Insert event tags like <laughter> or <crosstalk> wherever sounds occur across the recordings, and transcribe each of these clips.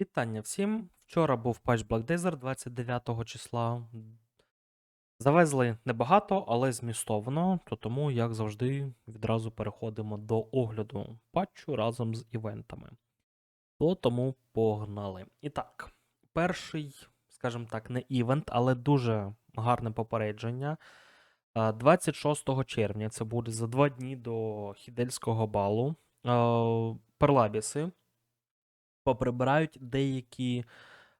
Вітання всім. Вчора був патч Black Desert 29 числа. Завезли небагато, але змістовно, то тому, як завжди, відразу переходимо до огляду патчу разом з івентами. То тому погнали. І так, перший, скажімо так, не івент, але дуже гарне попередження. 26 червня це буде за два дні до Хідельського балу. Перлабіси поприбирають деякі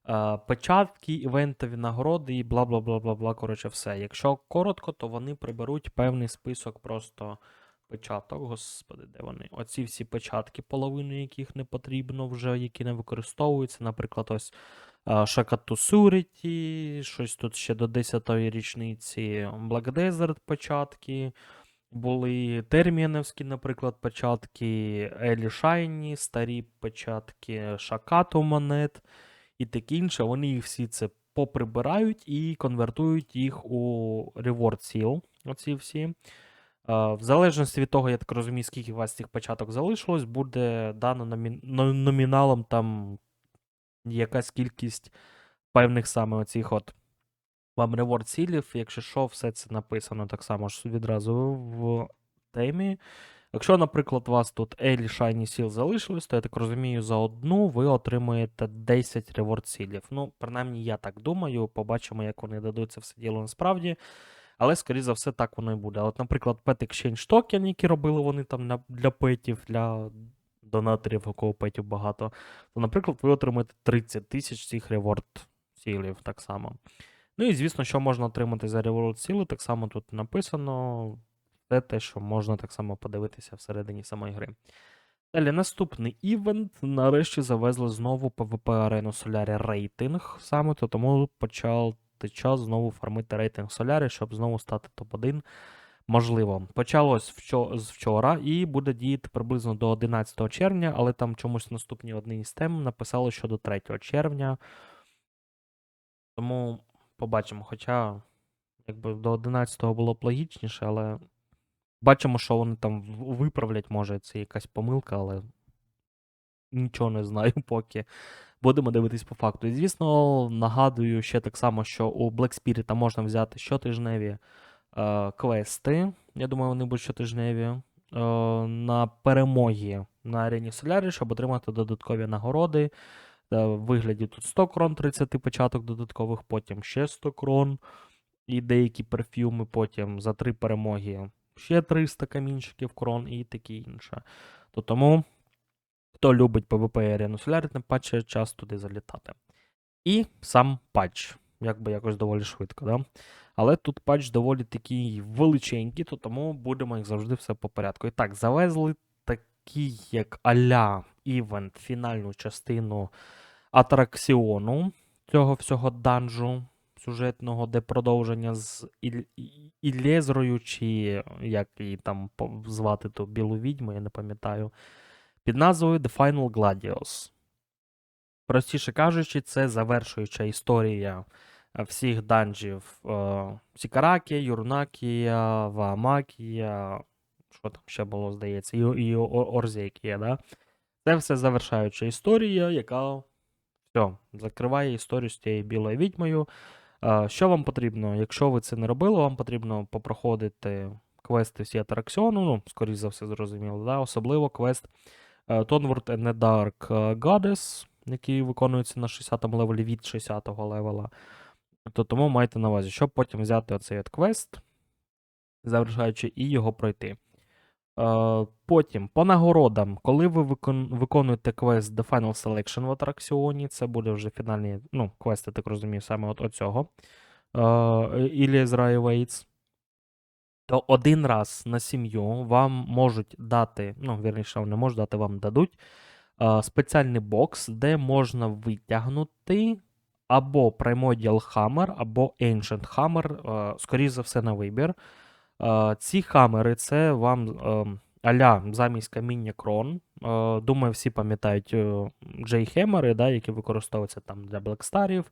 е, печатки, івентові нагороди і бла бла бла бла бла. Коротше, все. Якщо коротко, то вони приберуть певний список просто печаток. Господи, де вони? Оці всі печатки, половину яких не потрібно вже, які не використовуються. Наприклад, ось е, Shaka щось тут ще до 10-ї річниці Black Desert печатки. Були термінівські, наприклад, печатки, Елі Шайні, старі печатки Шакату монет і таке інше. Вони їх всі це поприбирають і конвертують їх у Reward Seal. Оці всі. Е, В залежності від того, я так розумію, скільки у вас цих печаток залишилось, буде дано номі... номіналом там якась кількість певних саме оцих от вам реворд цілів, якщо що, все це написано так само ж відразу в темі. Якщо, наприклад, у вас тут Елі Shiny Seal залишилось, то я так розумію, за одну ви отримуєте 10 реворд цілів. Ну, принаймні, я так думаю, побачимо, як вони дадуть це все діло насправді. Але, скоріше за все, так воно і буде. От, наприклад, Pet Exchange Token, які робили вони там для петів, для донаторів, у кого петів багато, то, наприклад, ви отримаєте 30 тисяч цих реворд цілів так само. Ну і звісно, що можна отримати за Reward сіли, так само тут написано. Все те, що можна так само подивитися всередині самої гри. Далі наступний івент. Нарешті завезли знову PvP арену Солярі рейтинг. Саме то тому почав час знову фармити рейтинг Солярі, щоб знову стати топ-1. Можливо, почалось вчо- з вчора і буде діяти приблизно до 11 червня, але там чомусь наступні одні із тем написали, що до 3 червня. Тому побачимо. Хоча, якби до 11-го було б логічніше, але бачимо, що вони там виправлять, може, це якась помилка, але нічого не знаю <laughs> поки. Будемо дивитись по факту. І звісно, нагадую ще так само, що у Black Spirit можна взяти щотижневі е, квести. Я думаю, вони будуть щотижневі. Е, на перемоги на арені Солярі, щоб отримати додаткові нагороди. Е, в вигляді тут 100 крон, 30 початок додаткових, потім ще 100 крон і деякі перфюми, потім за три перемоги ще 300 камінчиків крон і таке інше. То тому, хто любить PvP і арену Солярі, тим паче час туди залітати. І сам патч, якби якось доволі швидко, да? Але тут патч доволі такий величенький, то тому будемо, як завжди, все по порядку. І так, завезли такий, як аля івент, фінальну частину атракціону цього всього данжу сюжетного, де продовження з Іль... І- Іллєзрою, чи як її там звати ту білу відьму, я не пам'ятаю, під назвою The Final Gladius. Простіше кажучи, це завершуюча історія всіх данжів е, Сікаракія, Юрнакія, Ваамакія, що там ще було, здається, і, і Орзекія, да? Це все завершаюча історія, яка все, закриває історію з тією білою відьмою. Е, Що вам потрібно? Якщо ви це не робили, вам потрібно попроходити квести всі атракціону, ну, скоріш за все, зрозуміло, да? особливо квест е, Tonward and the Dark е, Goddess, який виконується на 60-му левелі від 60-го левела. То тому майте на увазі, щоб потім взяти оцей квест, завершаючи, і його пройти. Е, Потім по нагородам, коли ви виконуєте квест The Final Selection в атракціоні, це буде вже фінальні ну, квести, так розумію, саме от оцього. Е, Ілі з Waits, то один раз на сім'ю вам можуть дати, ну, вірніше, не можуть дати, вам дадуть е, спеціальний бокс, де можна витягнути або Primordial Hammer, або Ancient Hammer, скоріш за все, на вибір. Е, Ці хамери це вам е, аля замість каміння крон. Е, Думаю, всі пам'ятають J-хемери, да, які використовуються там для Блекстарів,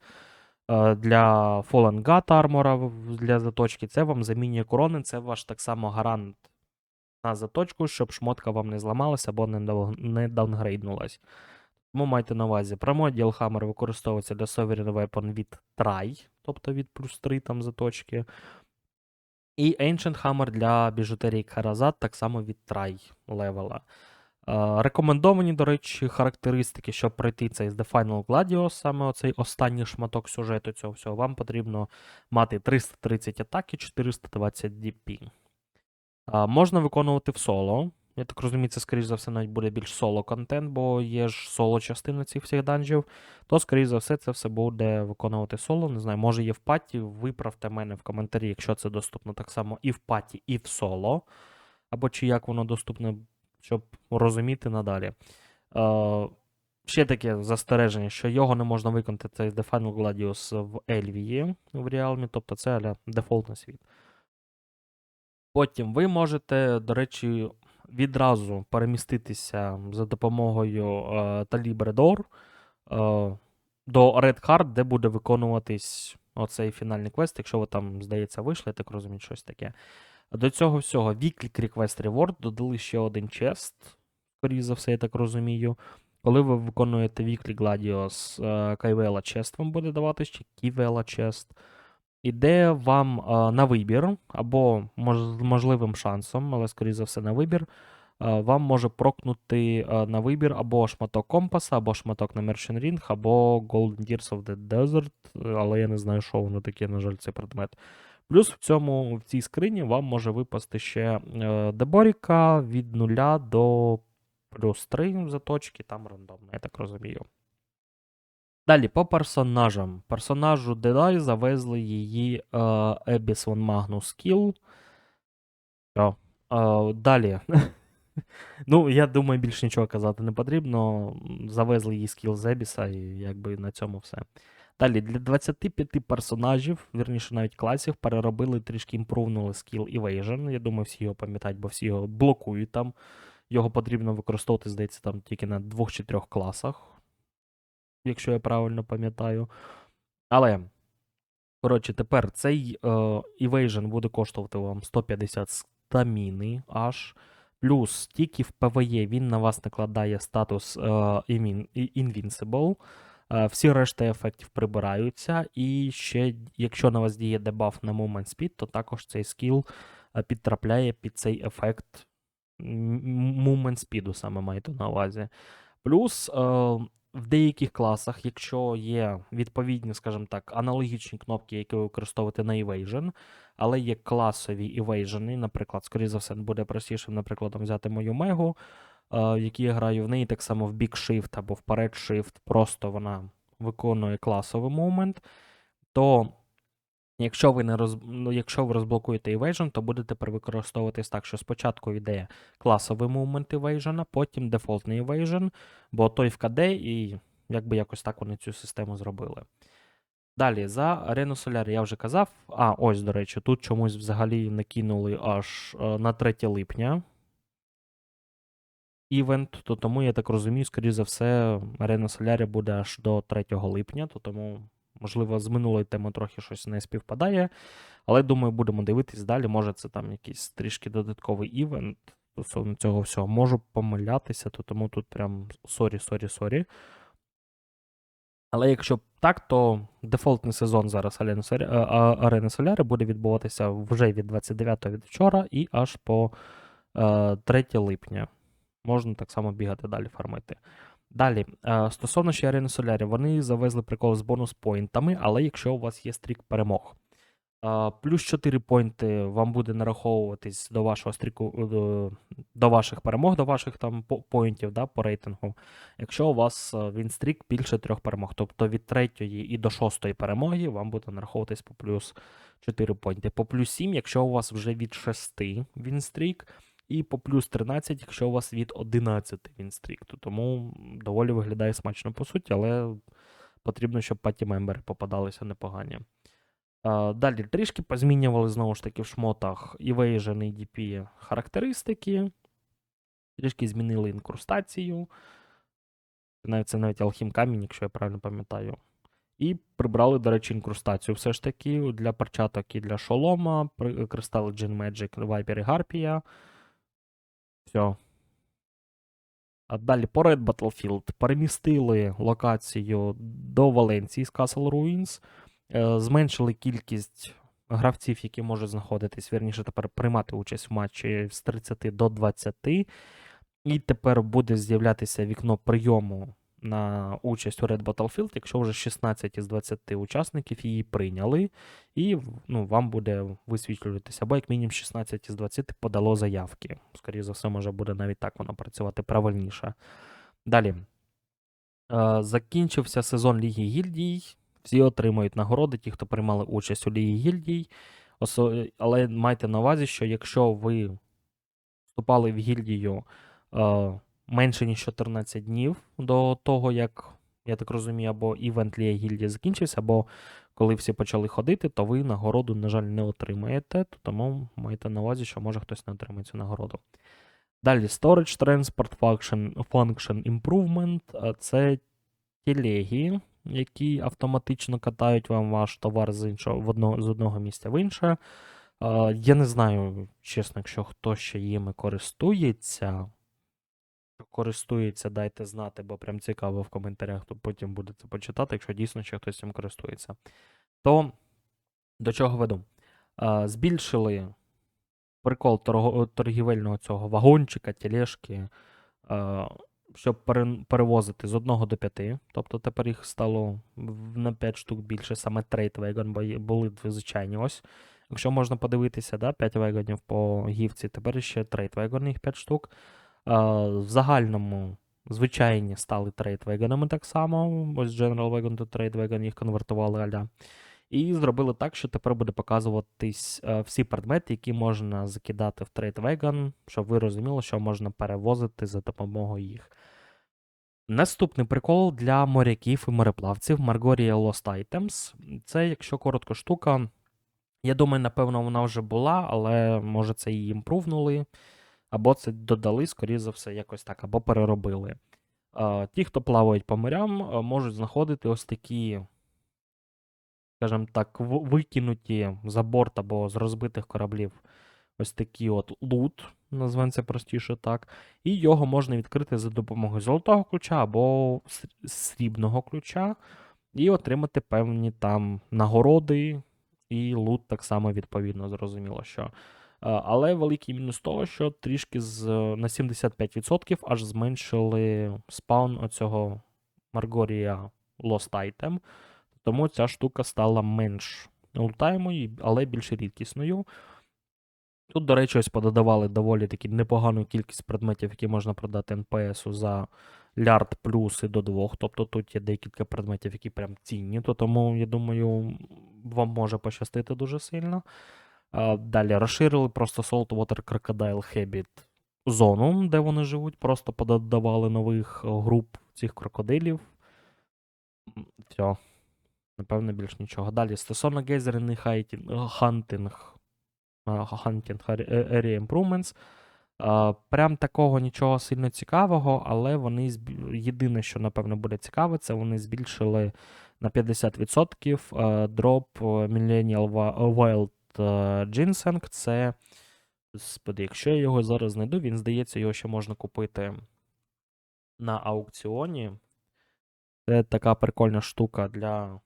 е, для Fallen God Armor для заточки. Це вам замінює корони, це ваш так само гарант на заточку, щоб шмотка вам не зламалася або не, даунгрейднулась. Тому майте на увазі, Primordial Hammer використовується для Sovereign Weapon від Try, тобто від плюс 3 там заточки. І Ancient Hammer для біжутерії Каразат так само від Try левела. Е, Рекомендовані, до речі, характеристики, щоб пройти цей з The Final Gladius, саме оцей останній шматок сюжету цього всього, вам потрібно мати 330 атаки, 420 DP. Можна виконувати в соло. Я так розумію, це, скоріш за все, навіть буде більш соло-контент, бо є ж соло-частина цих всіх данжів. То, скоріш за все, це все буде виконувати соло. Не знаю, може є в паті. Виправте мене в коментарі, якщо це доступно так само і в паті, і в соло. Або чи як воно доступне, щоб розуміти надалі. Е, ще таке застереження, що його не можна виконати цей The Final Gladius в Elvії в Realm, тобто це аля дефолтний світ. Потім ви можете, до речі, відразу переміститися за допомогою е, Talib е, до Red Heart, де буде виконуватись оцей фінальний квест, якщо ви там, здається, вийшли, я так розумію, щось таке. До цього всього Weekly Request Reward додали ще один чест, скоріше за все, я так розумію. Коли ви виконуєте Weekly Gladius, Кайвела чест вам буде давати ще Ківела чест. Іде вам е, на вибір, або з можливим шансом, але, скоріше за все, на вибір. е, Вам може прокнути е, на вибір або шматок компаса, або шматок на Merchant Ring, або Golden Tears of the Desert, але я не знаю, що воно таке, на жаль, цей предмет. Плюс в цьому в цій скрині вам може випасти ще Деборіка від 0 до плюс 3 заточки, там рандомно, я так розумію. Далі, по персонажам. Персонажу Дедай завезли її е, Magnus Skill. Що? Е, далі. <laughs> ну, я думаю, більш нічого казати не потрібно. Завезли її скіл з Ебіса, і якби на цьому все. Далі, для 25 персонажів, вірніше навіть класів, переробили трішки імпрувнули скіл Evasion. Я думаю, всі його пам'ятають, бо всі його блокують там. Його потрібно використовувати, здається, там тільки на двох чи трьох класах якщо я правильно пам'ятаю. Але, коротше, тепер цей е, Evasion буде коштувати вам 150 стаміни аж. Плюс тільки в PvE він на вас накладає статус е, Invincible. Е, всі решта ефектів прибираються. І ще, якщо на вас діє дебаф на Movement Speed, то також цей скіл е, підтрапляє під цей ефект Movement Speed, саме маєте на увазі. Плюс е, в деяких класах, якщо є відповідні, скажімо так, аналогічні кнопки, які ви використовуєте на Evasion, але є класові Evasion, наприклад, скоріше за все, буде простіше, наприклад, взяти мою мегу, е, в якій я граю в неї так само в бік Shift або вперед Shift, просто вона виконує класовий момент, то Якщо ви не роз... ну, якщо ви розблокуєте Evasion, то буде тепер використовуватись так, що спочатку йде класовий мувмент Evasion, потім дефолтний Evasion, бо той в КД, і якби якось так вони цю систему зробили. Далі, за Арену Соляр я вже казав. А, ось, до речі, тут чомусь взагалі накинули аж е, на 3 липня. Івент, то тому, я так розумію, скоріше за все, Арена Солярі буде аж до 3 липня, то тому Можливо, з минулої теми трохи щось не співпадає. Але думаю, будемо дивитись далі. Може, це там якийсь трішки додатковий івент стосовно цього всього. Можу помилятися, то тому тут прям сорі, сорі, сорі. Але якщо так, то дефолтний сезон зараз Арени Соляри буде відбуватися вже від 29 від вчора і аж по 3 е, липня. Можна так само бігати далі, фармити. Далі, е, стосовно ще Арени Солярі, вони завезли прикол з бонус-поінтами, але якщо у вас є стрік перемог. Е, плюс 4 поінти вам буде нараховуватись до вашого стріку, е, до, до ваших перемог, до ваших там поінтів да, по рейтингу. Якщо у вас він стрік більше трьох перемог. Тобто від третьої і до шостої перемоги вам буде нараховуватись по плюс 4 поінти. По плюс 7, якщо у вас вже від 6 він стрік. І по плюс 13, якщо у вас від 11 він стрік, то тому доволі виглядає смачно по суті, але потрібно, щоб паті-мембери попадалися непогані. Далі трішки позмінювали знову ж таки в шмотах Evasion і DP характеристики. Трішки змінили інкрустацію. Навіть це навіть алхім камінь, якщо я правильно пам'ятаю. І прибрали, до речі, інкрустацію все ж таки для перчаток і для шолома, кристали Gen Magic, Viper і Гарпія. Все. А далі по Red Battlefield перемістили локацію до Валенції з Castle Ruins, е, зменшили кількість гравців, які можуть знаходитись, вірніше тепер приймати участь в матчі з 30 до 20. І тепер буде з'являтися вікно прийому на участь у Red Battlefield, якщо вже 16 із 20 учасників її прийняли, і ну, вам буде висвітлюватися, або як мінімум 16 із 20 подало заявки. Скоріше за все, може буде навіть так воно працювати правильніше. Далі. Е, Закінчився сезон Ліги Гільдій. Всі отримують нагороди, ті, хто приймали участь у Лігі Гільдій. Але майте на увазі, що якщо ви вступали в гільдію е, менше ніж 14 днів до того, як, я так розумію, або івент Лія гільдії закінчився, або коли всі почали ходити, то ви нагороду, на жаль, не отримаєте. то Тому майте на увазі, що може хтось не отримає цю нагороду. Далі Storage Transport Function, Function Improvement це телеги, які автоматично катають вам ваш товар з іншого в одно, з одного місця в інше. Я не знаю, чесно, якщо хто ще їми користується. Користується, дайте знати, бо прям цікаво в коментарях, то потім буде це почитати, якщо дійсно ще хтось цим користується. То до чого веду? Збільшили прикол торгівельного цього вагончика, тележки, е, щоб перевозити з 1 до 5. Тобто тепер їх стало на 5 штук більше, саме трейд вегон, бо були звичайні ось. Якщо можна подивитися, да, 5 вегонів по гівці, тепер ще трейд вегон, їх 5 штук. В загальному звичайні стали трейд вегонами так само. Ось General Wagon Trade Wagon їх конвертували аля. І зробили так, що тепер буде показуватись е, всі предмети, які можна закидати в трейд вегон, щоб ви розуміли, що можна перевозити за допомогою їх. Наступний прикол для моряків і мореплавців Margoria Lost Items. Це, якщо коротко, штука. Я думаю, напевно, вона вже була, але може це її імпрувнули, або це додали, скоріше за все, якось так, або переробили. Ті, хто плавають по морям, е, можуть знаходити ось такі, скажімо так, викинуті за борт або з розбитих кораблів ось такі от лут, назвемо це простіше так. І його можна відкрити за допомогою золотого ключа або срібного ключа, і отримати певні там нагороди, і лут так само відповідно, зрозуміло, що. Е, Але великий мінус того, що трішки з, на 75% аж зменшили спаун оцього Маргорія Lost Item. Тому ця штука стала менш лутаємою, але більш рідкісною. Тут, до речі, ось пододавали доволі таки непогану кількість предметів, які можна продати НПСу за лярд плюс і до двох. Тобто тут є декілька предметів, які прям цінні, то тому, я думаю, вам може пощастити дуже сильно. Далі розширили просто Saltwater Crocodile Habit зону, де вони живуть, просто пододавали нових е, груп цих крокодилів. Все. Напевно, більш нічого. Далі стосовно Gathering і Hunting, Area Improvements. Прям такого нічого сильно цікавого, але вони єдине, що напевно буде цікаве, це вони збільшили на 50% е, дроп е, Millennial Wild Ginseng. Це, господи, якщо я його зараз знайду, він здається, його ще можна купити на аукціоні. Це така прикольна штука для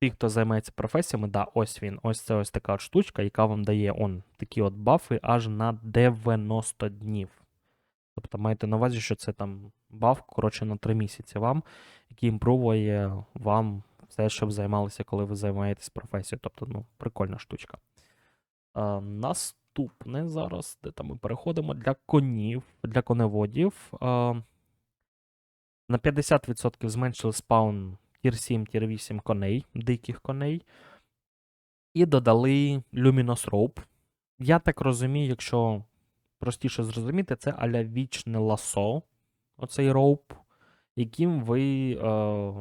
тих, хто займається професіями. Да, ось він. Ось це ось така штучка, яка вам дає он такі от бафи аж на 90 днів. Тобто маєте на увазі, що це там баф, коротше, на 3 місяці вам, який імпрувує вам все, щоб займалися, коли ви займаєтесь професією. Тобто, ну, прикольна штучка. А, наступне зараз, де там ми переходимо для конів, для коневодів. А, на 50% зменшили спаун тір 7, тір 8 коней, диких коней. І додали Luminous Rope. Я так розумію, якщо простіше зрозуміти, це аля вічне ласо, оцей роуп, яким ви е,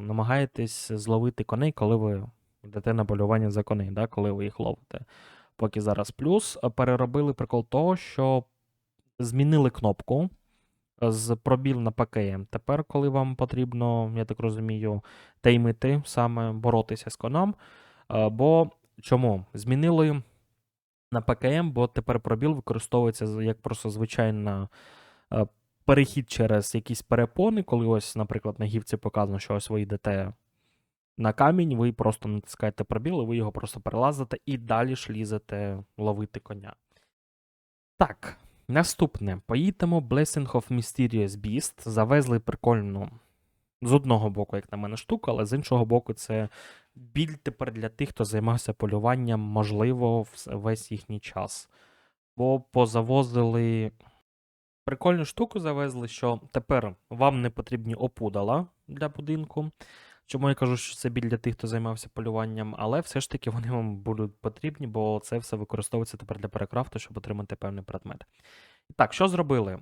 намагаєтесь зловити коней, коли ви йдете на полювання за коней, да, коли ви їх ловите. Поки зараз плюс е, переробили прикол того, що змінили кнопку з пробіл на ПКМ. Тепер, коли вам потрібно, я так розумію, теймити, саме боротися з коном. е, Бо чому? Змінили на ПКМ, бо тепер пробіл використовується як просто звичайна е, перехід через якісь перепони, коли ось, наприклад, на гівці показано, що ось ви йдете на камінь, ви просто натискаєте пробіл, і ви його просто перелазите і далі ж лізете ловити коня. Так, наступне. Поїдемо Blessing of Mysterious Beast. Завезли прикольну. З одного боку, як на мене, штука, але з іншого боку, це біль тепер для тих, хто займався полюванням, можливо, весь їхній час. Бо позавозили прикольну штуку завезли, що тепер вам не потрібні опудала для будинку. Чому я кажу, що це біль для тих, хто займався полюванням, але все ж таки вони вам будуть потрібні, бо це все використовується тепер для перекрафту, щоб отримати певний предмет. Так, що зробили?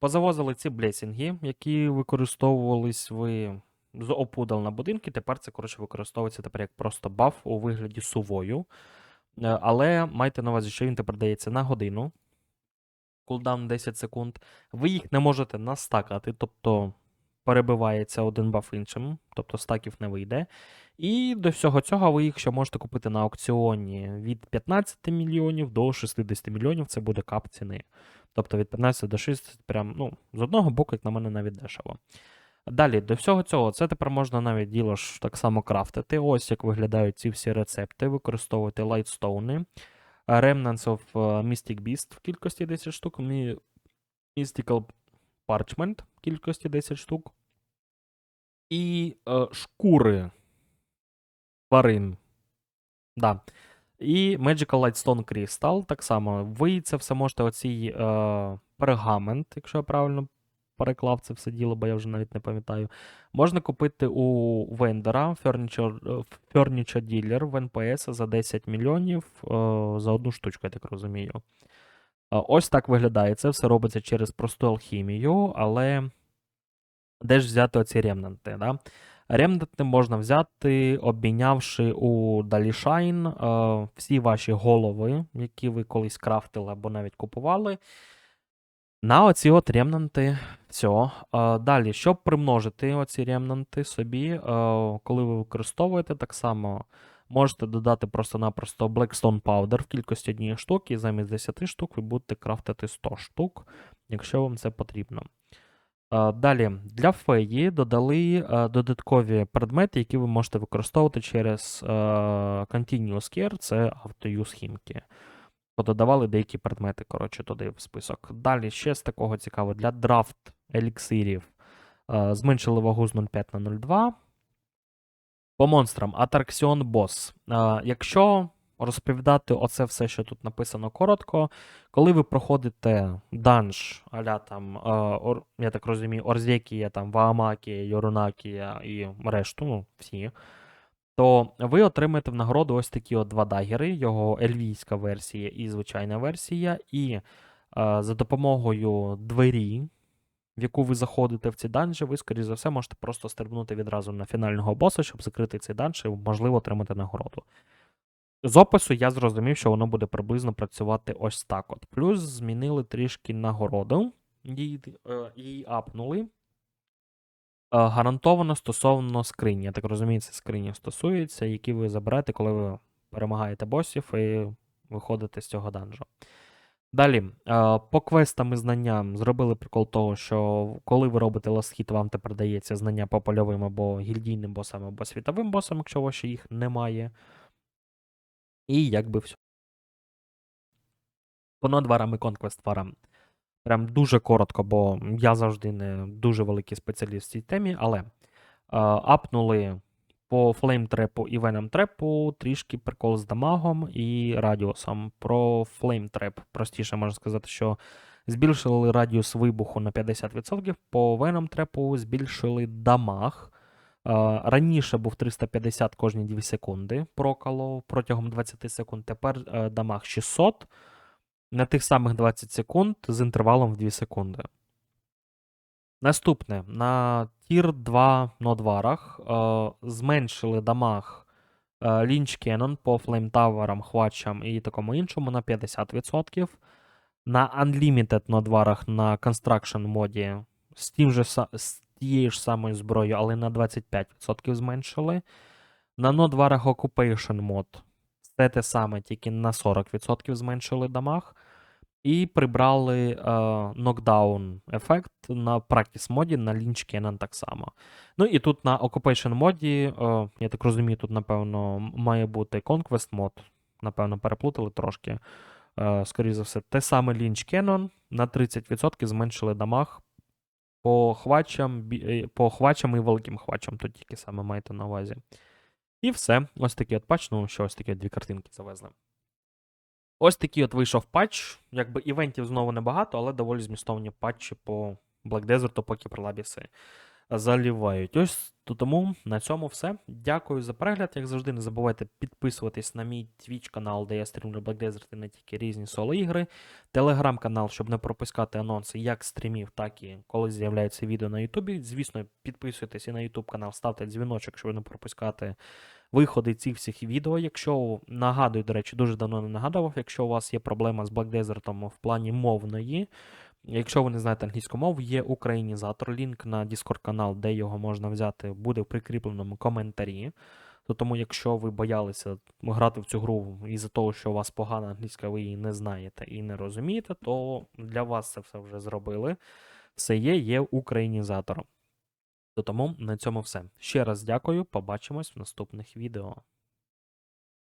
Позавозили ці блесінги, які використовувались ви з опудал на будинки. Тепер це, коротше, використовується тепер як просто баф у вигляді сувою. Е, Але майте на увазі, що він тепер дається на годину. Кулдаун 10 секунд. Ви їх не можете настакати, тобто перебивається один баф іншим, тобто стаків не вийде. І до всього цього ви їх ще можете купити на аукціоні від 15 мільйонів до 60 мільйонів. Це буде кап ціни. Тобто від 15 до 60, прям, ну, з одного боку, як на мене, навіть дешево. Далі, до всього цього, це тепер можна навіть діло ж так само крафтити. Ось як виглядають ці всі рецепти, використовувати лайтстоуни. Remnants of е, Mystic Beast в кількості 10 штук. Mystical Parchment в кількості 10 штук. І е, шкури тварин. Да. І Magical Lightstone Crystal. Так само. Ви це все можете оцій е, пергамент, якщо я правильно переклав це все діло, бо я вже навіть не пам'ятаю. Можна купити у вендора Furniture, Furniture Dealer в NPS за 10 мільйонів е, за одну штучку, я так розумію. Е, Ось так виглядає. Це все робиться через просту алхімію, але де ж взяти оці ремнанти? Да? Ремнанти можна взяти, обмінявши у Далішайн е, всі ваші голови, які ви колись крафтили або навіть купували. На оці от ремнанти. Все. Далі, щоб примножити оці ремнанти собі, е, коли ви використовуєте, так само можете додати просто-напросто Blackstone Powder в кількості однієї штуки, і замість 10 штук ви будете крафтити 100 штук, якщо вам це потрібно. Е, Далі, для феї додали е, додаткові предмети, які ви можете використовувати через Continuous Care, це автоюз хімки. Пододавали деякі предмети, коротше, туди в список. Далі ще з такого цікавого для драфт еліксирів е, зменшили вагу з 0,5 на 0,2. По монстрам Атраксіон Бос. Е, якщо розповідати оце все, що тут написано коротко, коли ви проходите данж, аля там, е, я так розумію, Орзекія, там, Ваамакія, Йорунакія і решту, ну, всі, то ви отримаєте в нагороду ось такі от два дагери, його ельвійська версія і звичайна версія, і е, за допомогою двері, в яку ви заходите в ці данжі, ви, скоріш за все, можете просто стрибнути відразу на фінального боса, щоб закрити цей данж і, можливо, отримати нагороду. З опису я зрозумів, що воно буде приблизно працювати ось так. от. Плюс змінили трішки нагороду, її, е, її апнули. Е, Гарантовано стосовно скрині. Я так розумію, це скрині стосується, які ви заберете, коли ви перемагаєте босів і виходите з цього данжу. Далі, е, по квестам і знанням зробили прикол того, що коли ви робите ластхіт, вам тепер дається знання по польовим або гільдійним босам, або світовим босам, якщо у вас ще їх немає. І якби все. По нодварам і конквест варам. Прям дуже коротко, бо я завжди не дуже великий спеціаліст в цій темі, але е, апнули по флеймтрепу і веномтрепу трішки прикол з дамагом і радіусом. Про флеймтреп простіше можна сказати, що збільшили радіус вибуху на 50%, по веномтрепу збільшили дамаг. Е, Раніше був 350 кожні 2 секунди прокало протягом 20 секунд. Тепер е, дамаг 600 на тих самих 20 секунд з інтервалом в 2 секунди. Наступне. На тір 2 нодварах е, зменшили дамаг е, Lynch Cannon по флеймтаверам, хвачам і такому іншому на 50%. На Unlimited нодварах на Construction моді з, тим же, з тією ж самою зброєю, але на 25% зменшили. На нодварах Occupation мод все те саме, тільки на 40% зменшили дамаг. І прибрали е, нокдаун ефект на Practice моді, на Lynch Cannon так само. Ну і тут на Occupation моді, е, я так розумію, тут, напевно, має бути Conquest мод. Напевно, переплутали трошки. Е, скоріше за все, те саме Lynch Cannon на 30% зменшили дамаг по хвачам, е, по хвачам і великим хвачам. Тут тільки саме маєте на увазі. І все. Ось такий от патч, ну що ось такі от дві картинки завезли. Ось такий от вийшов патч. Якби івентів знову небагато, але доволі змістовні патчі по Black Desert, поки пролабіси залівають. Ось то тому на цьому все. Дякую за перегляд. Як завжди, не забувайте підписуватись на мій Twitch канал, де я стрімлю Black Desert і не тільки різні соло-ігри. Телеграм-канал, щоб не пропускати анонси як стрімів, так і коли з'являється відео на Ютубі. Звісно, підписуйтесь і на YouTube канал, ставте дзвіночок, щоб не пропускати виходи цих всіх відео. Якщо нагадую, до речі, дуже давно не нагадував, якщо у вас є проблема з Black Desert в плані мовної. Якщо ви не знаєте англійську мову, є українізатор. Лінк на Discord канал, де його можна взяти, буде в прикріпленому коментарі. То тому, якщо ви боялися грати в цю гру із-за того, що у вас погана англійська, ви її не знаєте і не розумієте, то для вас це все вже зробили. Все є, є українізатором. То тому на цьому все. Ще раз дякую, побачимось в наступних відео.